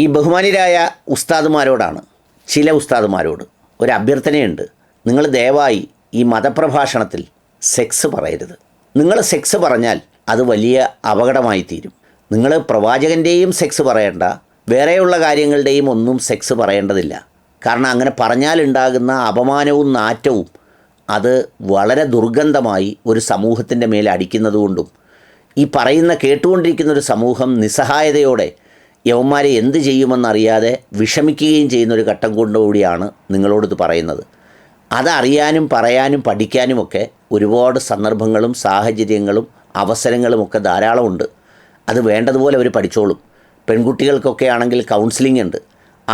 ഈ ബഹുമാനിരായ ഉസ്താദുമാരോടാണ് ചില ഉസ്താദുമാരോട് ഒരു അഭ്യർത്ഥനയുണ്ട്. നിങ്ങൾ ദയവായി ഈ മതപ്രഭാഷണത്തിൽ സെക്സ് പറയരുത്. നിങ്ങൾ സെക്സ് പറഞ്ഞാൽ അത് വലിയ അപകടമായി തീരും. നിങ്ങൾ പ്രവാചകന്റെയും സെക്സ് പറയേണ്ട വേറെയുള്ള കാര്യങ്ങളുടെയും ഒന്നും സെക്സ് പറയേണ്ടതില്ല. കാരണം അങ്ങനെ പറഞ്ഞാലുണ്ടാകുന്ന അപമാനവും നാറ്റവും അത് വളരെ ദുർഗന്ധമായി ഒരു സമൂഹത്തിന്റെ മേൽ അടിക്കുന്നതുകൊണ്ടും ഈ പറയുന്ന കേട്ടുകൊണ്ടിരിക്കുന്ന ഒരു സമൂഹം നിസ്സഹായതയോടെ യവന്മാരെ എന്ത് ചെയ്യുമെന്നറിയാതെ വിഷമിക്കുകയും ചെയ്യുന്ന ഒരു ഘട്ടം കൊണ്ടുകൂടിയാണ് നിങ്ങളോടിത് പറയുന്നത്. അതറിയാനും പറയാനും പഠിക്കാനുമൊക്കെ ഒരുപാട് സന്ദർഭങ്ങളും സാഹചര്യങ്ങളും അവസരങ്ങളുമൊക്കെ ധാരാളമുണ്ട്. അത് വേണ്ടതുപോലെ അവർ പഠിച്ചോളും. പെൺകുട്ടികൾക്കൊക്കെ ആണെങ്കിൽ കൗൺസിലിംഗ് ഉണ്ട്.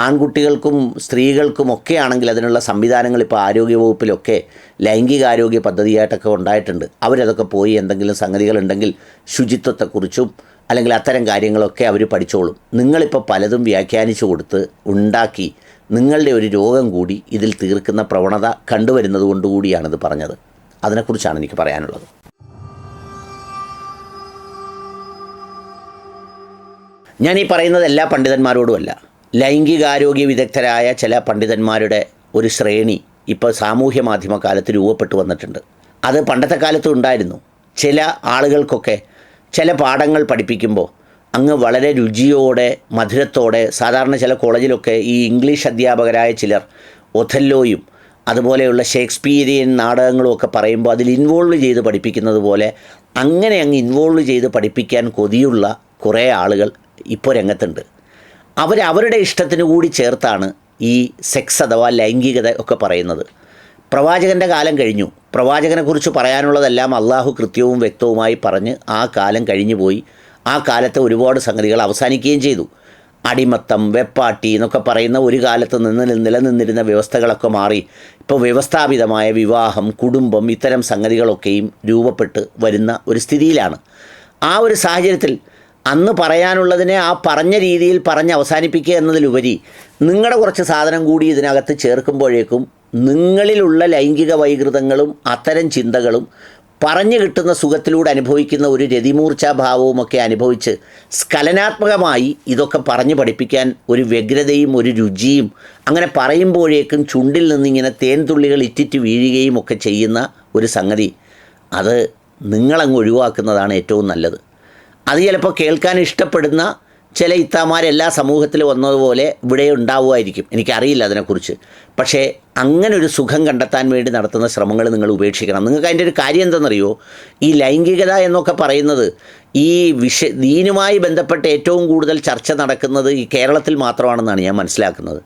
ആൺകുട്ടികൾക്കും സ്ത്രീകൾക്കും ഒക്കെ ആണെങ്കിൽ അതിനുള്ള സംവിധാനങ്ങൾ ഇപ്പോൾ ആരോഗ്യവകുപ്പിലൊക്കെ ലൈംഗികാരോഗ്യ പദ്ധതിയായിട്ടൊക്കെ ഉണ്ടായിട്ടുണ്ട്. അവരതൊക്കെ പോയി എന്തെങ്കിലും സംഗതികളുണ്ടെങ്കിൽ ശുചിത്വത്തെക്കുറിച്ചും അല്ലെങ്കിൽ അത്തരം കാര്യങ്ങളൊക്കെ അവർ പഠിച്ചോളും. നിങ്ങളിപ്പോൾ പലതും വ്യാഖ്യാനിച്ചു കൊടുത്ത് ഉണ്ടാക്കി നിങ്ങളുടെ ഒരു രോഗം കൂടി ഇതിൽ തീർക്കുന്ന പ്രവണത കണ്ടുവരുന്നത് കൊണ്ടുകൂടിയാണിത് പറഞ്ഞത്. അതിനെക്കുറിച്ചാണ് എനിക്ക് പറയാനുള്ളത്. ഞാൻ ഈ പറയുന്നത് എല്ലാ പണ്ഡിതന്മാരോടുമല്ല. ലൈംഗികാരോഗ്യ വിദഗ്ധരായ ചില പണ്ഡിതന്മാരുടെ ഒരു ശ്രേണി ഇപ്പോൾ സാമൂഹ്യ മാധ്യമ കാലത്ത് രൂപപ്പെട്ടു വന്നിട്ടുണ്ട്. അത് പണ്ടത്തെ കാലത്തും ഉണ്ടായിരുന്നു. ചില ആളുകൾക്കൊക്കെ ചില പാഠങ്ങൾ പഠിപ്പിക്കുമ്പോൾ അങ്ങ് വളരെ രുചിയോടെ മധുരത്തോടെ സാധാരണ ചില കോളേജിലൊക്കെ ഈ ഇംഗ്ലീഷ് അധ്യാപകരായ ചിലർ ഒഥല്ലോയും അതുപോലെയുള്ള ഷേക്സ്പീരിയൻ നാടകങ്ങളും ഒക്കെ പറയുമ്പോൾ അതിൽ ഇൻവോൾവ് ചെയ്ത് പഠിപ്പിക്കുന്നത് പോലെ അങ്ങനെ അങ്ങ് ഇൻവോൾവ് ചെയ്ത് പഠിപ്പിക്കാൻ കൊതിയുള്ള കുറേ ആളുകൾ ഇപ്പോൾ രംഗത്തുണ്ട്. അവർ അവരുടെ ഇഷ്ടത്തിന് കൂടി ചേർത്താണ് ഈ സെക്സ് അഥവാ ലൈംഗികത ഒക്കെ പറയുന്നത്. പ്രവാചകന്റെ കാലം കഴിഞ്ഞു. പ്രവാചകനെക്കുറിച്ച് പറയാനുള്ളതെല്ലാം അള്ളാഹു കൃത്യവും വ്യക്തവുമായി പറഞ്ഞ് ആ കാലം കഴിഞ്ഞു പോയി. ആ കാലത്തെ ഒരുപാട് സംഗതികൾ അവസാനിക്കുകയും ചെയ്തു. അടിമത്തം വെപ്പാട്ടി എന്നൊക്കെ പറയുന്ന ഒരു കാലത്ത് നിന്ന് നിലനിന്നിരുന്ന വ്യവസ്ഥകളൊക്കെ മാറി. ഇപ്പോൾ വ്യവസ്ഥാപിതമായ വിവാഹം കുടുംബം ഇത്തരം സംഗതികളൊക്കെയും രൂപപ്പെട്ട് വരുന്ന ഒരു സ്ഥിതിയിലാണ്. ആ ഒരു സാഹചര്യത്തിൽ അന്ന് പറയാനുള്ളതിനെ ആ പറഞ്ഞ രീതിയിൽ പറഞ്ഞ് അവസാനിപ്പിക്കുക എന്നതിലുപരി നിങ്ങളുടെ കുറച്ച് സാധനം കൂടി ഇതിനകത്ത് ചേർക്കുമ്പോഴേക്കും നിങ്ങളിലുള്ള ലൈംഗിക വൈകൃതങ്ങളും അത്തരം ചിന്തകളും പറഞ്ഞു കിട്ടുന്ന സുഖത്തിലൂടെ അനുഭവിക്കുന്ന ഒരു രതിമൂർച്ഛാഭാവവുമൊക്കെ അനുഭവിച്ച് സ്കലനാത്മകമായി ഇതൊക്കെ പറഞ്ഞു പഠിപ്പിക്കാൻ ഒരു വ്യഗ്രതയും ഒരു രുചിയും അങ്ങനെ പറയുമ്പോഴേക്കും ചുണ്ടിൽ നിന്നിങ്ങനെ തേൻ തുള്ളികൾ ഇറ്റിറ്റ് വീഴുകയും ഒക്കെ ചെയ്യുന്ന ഒരു സംഗതി. അത് നിങ്ങളങ്ങ് ഒഴിവാക്കുന്നതാണ് ഏറ്റവും നല്ലത്. അത് ചിലപ്പോൾ കേൾക്കാൻ ഇഷ്ടപ്പെടുന്ന ചില ഇത്താമാർ എല്ലാ സമൂഹത്തിലും വന്നതുപോലെ ഇവിടെ ഉണ്ടാവുമായിരിക്കും. എനിക്കറിയില്ല അതിനെക്കുറിച്ച്. പക്ഷേ അങ്ങനെ ഒരു സുഖം കണ്ടെത്താൻ വേണ്ടി നടത്തുന്ന ശ്രമങ്ങൾ നിങ്ങൾ ഉപേക്ഷിക്കണം. നിങ്ങൾക്ക് അതിന്റെ ഒരു കാര്യം എന്തെന്നറിയോ ഈ ലൈംഗികത എന്നൊക്കെ പറയുന്നത് ഈ വിഷ ദീനുമായി ബന്ധപ്പെട്ട് ഏറ്റവും കൂടുതൽ ചർച്ച നടക്കുന്നത് ഈ കേരളത്തിൽ മാത്രമാണെന്നാണ് ഞാൻ മനസ്സിലാക്കുന്നത്.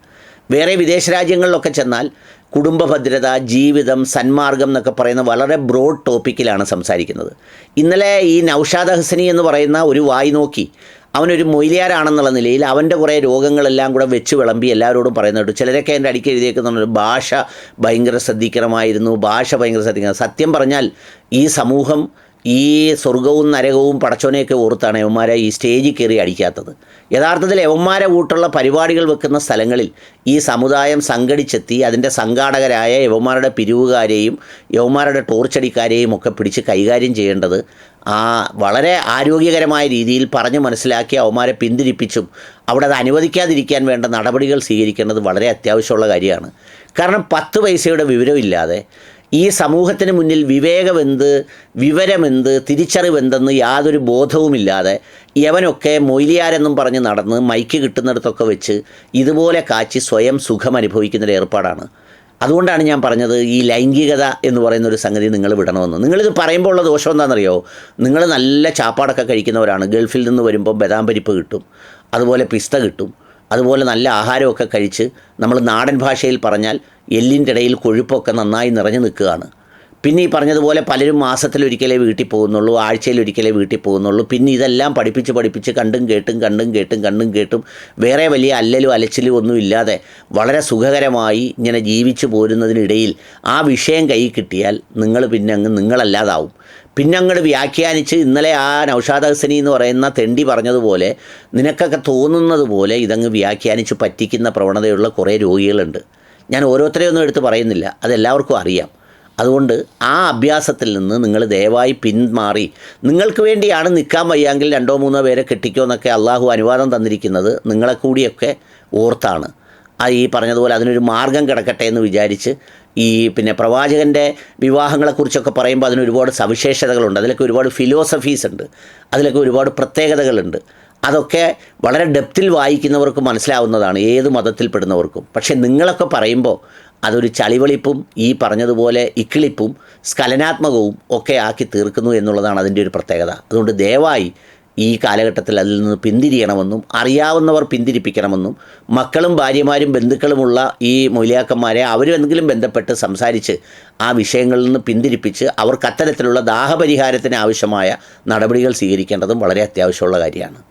വേറെ വിദേശ രാജ്യങ്ങളിലൊക്കെ ചെന്നാൽ കുടുംബ ഭദ്രത ജീവിതം സന്മാർഗം എന്നൊക്കെ പറയുന്ന വളരെ ബ്രോഡ് ടോപ്പിക്കിലാണ് സംസാരിക്കുന്നത്. ഇന്നലെ ഈ നൗഷാദ് ഹസനി എന്ന് പറയുന്ന ഒരു വായി നോക്കി അവനൊരു മൊയിലിയാരാണെന്നുള്ള നിലയിൽ അവന്റെ കുറേ രോഗങ്ങളെല്ലാം കൂടെ വെച്ച് വിളമ്പി എല്ലാവരോടും പറയുന്നുണ്ട്. ചിലരൊക്കെ എന്റെ അടിക്ക് എഴുതിയേക്കുന്നുണ്ട് ഭാഷ ഭയങ്കര ശ്രദ്ധിക്കണമായിരുന്നു ഭാഷ ഭയങ്കര ശ്രദ്ധിക്കണം. സത്യം പറഞ്ഞാൽ ഈ സമൂഹം ഈ സ്വർഗവും നരകവും പടച്ചോനെയൊക്കെ ഓർത്താണ് യവന്മാരെ ഈ സ്റ്റേജിൽ കയറി അടിക്കാത്തത്. യഥാർത്ഥത്തിൽ യവന്മാരെ കൂട്ടുള്ള പരിപാടികൾ വെക്കുന്ന സ്ഥലങ്ങളിൽ ഈ സമുദായം സംഘടിച്ചെത്തി അതിന്റെ സംഘാടകരായ യവന്മാരുടെ പിരിവുകാരെയും യവന്മാരുടെ ടോർച്ചടിക്കാരെയും ഒക്കെ പിടിച്ച് കൈകാര്യം ചെയ്യേണ്ടത് ആ വളരെ ആരോഗ്യകരമായ രീതിയിൽ പറഞ്ഞ് മനസ്സിലാക്കി അവന്മാരെ പിന്തിരിപ്പിച്ചും അവിടെ അത് അനുവദിക്കാതിരിക്കാൻ വേണ്ട നടപടികൾ സ്വീകരിക്കേണ്ടത് വളരെ അത്യാവശ്യമുള്ള കാര്യമാണ്. കാരണം പത്ത് പൈസയുടെ വിവരമില്ലാതെ ഈ സമൂഹത്തിന് മുന്നിൽ വിവേകമെന്ത് വിവരമെന്ത് തിരിച്ചറിവെന്തെന്ന് യാതൊരു ബോധവുമില്ലാതെ യവനൊക്കെ മൊയ്ലിയാരെന്നും പറഞ്ഞ് നടന്ന് മൈക്ക് കിട്ടുന്നിടത്തൊക്കെ വെച്ച് ഇതുപോലെ കാച്ചി സ്വയം സുഖം അനുഭവിക്കുന്നൊരു ഏർപ്പാടാണ്. അതുകൊണ്ടാണ് ഞാൻ പറഞ്ഞത് ഈ ലൈംഗികത എന്ന് പറയുന്ന ഒരു സംഗതി നിങ്ങൾ വിടണമെന്ന്. നിങ്ങളിത് പറയുമ്പോൾ ഉള്ള ദോഷം എന്താണെന്നറിയോ? നിങ്ങൾ നല്ല ചാപ്പാടൊക്കെ കഴിക്കുന്നവരാണ്. ഗൾഫിൽ നിന്ന് വരുമ്പോൾ ബദാം പരിപ്പ് കിട്ടും അതുപോലെ പിസ്ത കിട്ടും അതുപോലെ നല്ല ആഹാരമൊക്കെ കഴിച്ച് നമ്മൾ നാടൻ ഭാഷയിൽ പറഞ്ഞാൽ എല്ലിന്റെ ഇടയിൽ കൊഴുപ്പൊക്കെ നന്നായി നിറഞ്ഞു നിൽക്കുകയാണ്. പിന്നെ ഈ പറഞ്ഞതുപോലെ പലരും മാസത്തിലൊരിക്കലേ വീട്ടിൽ പോകുന്നുള്ളൂ ആഴ്ചയിൽ ഒരിക്കലേ വീട്ടിൽ പോകുന്നുള്ളൂ. പിന്നെ ഇതെല്ലാം പഠിപ്പിച്ച് പഠിപ്പിച്ച് കണ്ടും കേട്ടും കണ്ടും കേട്ടും കണ്ടും കേട്ടും വേറെ വലിയ അല്ലലും അലച്ചിലും ഒന്നും ഇല്ലാതെ വളരെ സുഖകരമായി ഇങ്ങനെ ജീവിച്ചു പോരുന്നതിനിടയിൽ ആ വിഷയം കൈ കിട്ടിയാൽ നിങ്ങൾ പിന്നെ അങ്ങ് നിങ്ങളല്ലാതാവും. പിന്നെ അങ്ങോട്ട് വ്യാഖ്യാനിച്ച് ഇന്നലെ ആ നൗഷാദ് ഹസനി എന്ന് പറയുന്ന തെണ്ടി പറഞ്ഞതുപോലെ നിനക്കൊക്കെ തോന്നുന്നത് പോലെ ഇതങ്ങ് വ്യാഖ്യാനിച്ച് പറ്റിക്കുന്ന പ്രവണതയുള്ള കുറേ രോഗികളുണ്ട്. ഞാൻ ഓരോരുത്തരെയൊന്നും എടുത്ത് പറയുന്നില്ല. അതെല്ലാവർക്കും അറിയാം. അതുകൊണ്ട് ആ അഭ്യാസത്തിൽ നിന്ന് നിങ്ങൾ ദയവായി പിന്മാറി. നിങ്ങൾക്ക് വേണ്ടിയാണ് നിൽക്കാൻ വയ്യെങ്കിൽ രണ്ടോ മൂന്നോ പേരെ കെട്ടിക്കോ എന്നൊക്കെ അള്ളാഹു അനുവാദം തന്നിരിക്കുന്നത് നിങ്ങളെ കൂടിയൊക്കെ ഓർത്താണ്. ആ ഈ പറഞ്ഞതുപോലെ അതിനൊരു മാർഗം കിടക്കട്ടെ എന്ന് വിചാരിച്ച് ഈ പിന്നെ പ്രവാചകന്റെ വിവാഹങ്ങളെക്കുറിച്ചൊക്കെ പറയുമ്പോൾ അതിന് ഒരുപാട് സവിശേഷതകളുണ്ട്. അതിലൊക്കെ ഒരുപാട് ഫിലോസഫീസ് ഉണ്ട്. അതിലൊക്കെ ഒരുപാട് പ്രത്യേകതകളുണ്ട്. അതൊക്കെ വളരെ ഡെപ്തിൽ വായിക്കുന്നവർക്ക് മനസ്സിലാവുന്നതാണ് ഏത് മതത്തിൽപ്പെടുന്നവർക്കും. പക്ഷേ നിങ്ങളൊക്കെ പറയുമ്പോൾ അതൊരു ചളിവളിപ്പും ഈ പറഞ്ഞതുപോലെ ഇക്കിളിപ്പും സ്കലനാത്മകവും ഒക്കെ ആക്കി തീർക്കുന്നു എന്നുള്ളതാണ് അതിന്റെ ഒരു പ്രത്യേകത. അതുകൊണ്ട് ദയവായി ഈ കാലഘട്ടത്തിൽ അതിൽ നിന്ന് പിന്തിരിയണമെന്നും അറിയാവുന്നവർ പിന്തിരിപ്പിക്കണമെന്നും മക്കളും ഭാര്യമാരും ബന്ധുക്കളുമുള്ള ഈ മൊലിയാക്കന്മാരെ അവരും എന്തെങ്കിലും ബന്ധപ്പെട്ട് സംസാരിച്ച് ആ വിഷയങ്ങളിൽ നിന്ന് പിന്തിരിപ്പിച്ച് അവർക്ക് അത്തരത്തിലുള്ള ദാഹപരിഹാരത്തിന് ആവശ്യമായ നടപടികൾ സ്വീകരിക്കേണ്ടതും വളരെ അത്യാവശ്യമുള്ള കാര്യമാണ്.